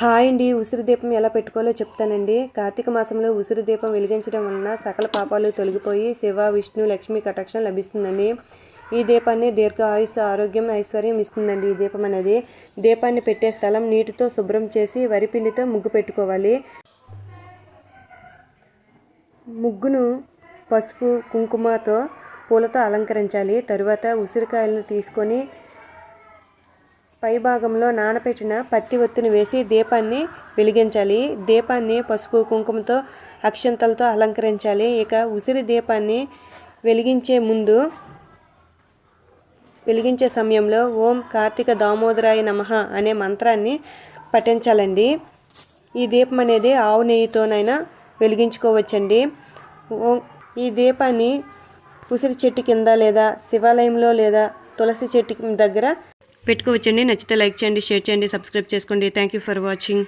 Hi అండి. ఉసిరి దీపం ఎలా పెట్టుకోవాలో చెప్తానండి. కార్తీక మాసంలో ఉసిరి దీపం వెలిగించడం వలన సకల పాపాలు తొలగిపోయి శివ విష్ణు లక్ష్మి కటాక్షం లభిస్తుందండి. ఈ దీపాన్ని దీర్ఘ ఆయుష్ ఆరోగ్యం ఐశ్వర్యం ఇస్తుందండి. ఈ దీపం అనేది దీపాన్ని పెట్టే స్థలం నీటితో శుభ్రం చేసి వరిపిండితో ముగ్గు పెట్టుకోవాలి. ముగ్గును పసుపు కుంకుమతో పూలతో అలంకరించాలి. తరువాత ఉసిరికాయలను తీసుకొని పై భాగంలో నానబెట్టిన పత్తి ఒత్తిని వేసి దీపాన్ని వెలిగించాలి. దీపాన్ని పసుపు కుంకుమతో అక్షంతలతో అలంకరించాలి. ఇక ఉసిరి దీపాన్ని వెలిగించే ముందు వెలిగించే సమయంలో ఓం కార్తీక దామోదరాయ నమః అనే మంత్రాన్ని పఠించాలండి. ఈ దీపం అనేది ఆవు నెయ్యితోనైనా వెలిగించుకోవచ్చండి. ఓం ఈ దీపాన్ని ఉసిరి చెట్టు కింద లేదా శివాలయంలో లేదా తులసి చెట్టు దగ్గర పెట్టుకోవచ్చండి. నచ్చితే లైక్ చేయండి షేర్ చేయండి సబ్స్క్రైబ్ చేసుకోండి. Thank you for watching